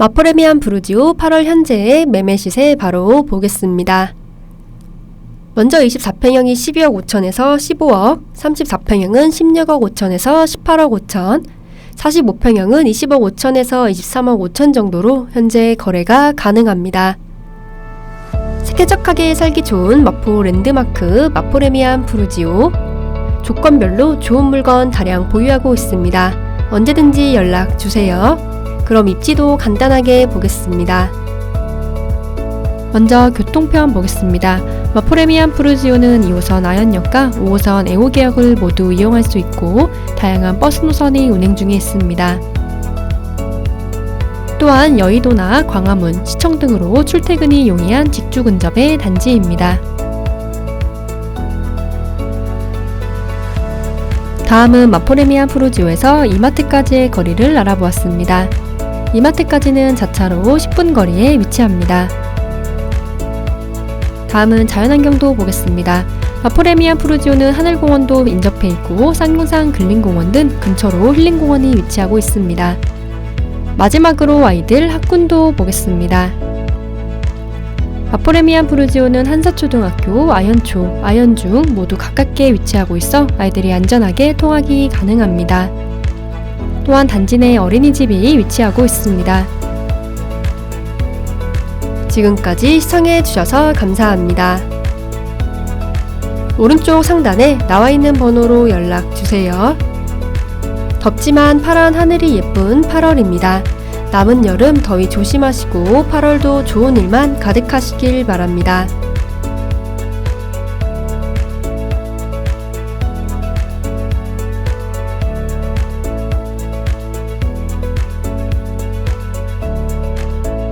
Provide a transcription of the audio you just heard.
마포레미안 브루지오 8월 현재의 매매 시세 바로 보겠습니다. 먼저 24평형이 12억 5천에서 15억, 34평형은 16억 5천에서 18억 5천, 45평형은 20억 5천에서 23억 5천 정도로 현재 거래가 가능합니다. 쾌적하게 살기 좋은 마포 랜드마크 마포레미안 브루지오 조건별로 좋은 물건 다량 보유하고 있습니다. 언제든지 연락 주세요. 그럼 입지도 간단하게 보겠습니다. 먼저 교통편 보겠습니다. 마포레미안 프루지오는 2호선 아현역과 5호선 애호개역을 모두 이용할 수 있고 다양한 버스 노선이 운행 중에 있습니다. 또한 여의도나 광화문, 시청 등으로 출퇴근이 용이한 직주 근접의 단지입니다. 다음은 마포레미안 프루지오에서 이마트까지의 거리를 알아보았습니다. 이마트까지는 자차로 10분 거리에 위치합니다. 다음은 자연환경도 보겠습니다. 마포레미안 프루지오는 하늘공원도 인접해 있고 쌍용산 근린공원 등 근처로 힐링공원이 위치하고 있습니다. 마지막으로 아이들 학군도 보겠습니다. 마포레미안 프루지오는 한사초등학교, 아현초, 아현중 모두 가깝게 위치하고 있어 아이들이 안전하게 통학이 가능합니다. 또한 단지 내 어린이집이 위치하고 있습니다. 지금까지 시청해 주셔서 감사합니다. 오른쪽 상단에 나와 있는 번호로 연락 주세요. 덥지만 파란 하늘이 예쁜 8월입니다. 남은 여름 더위 조심하시고 8월도 좋은 일만 가득하시길 바랍니다.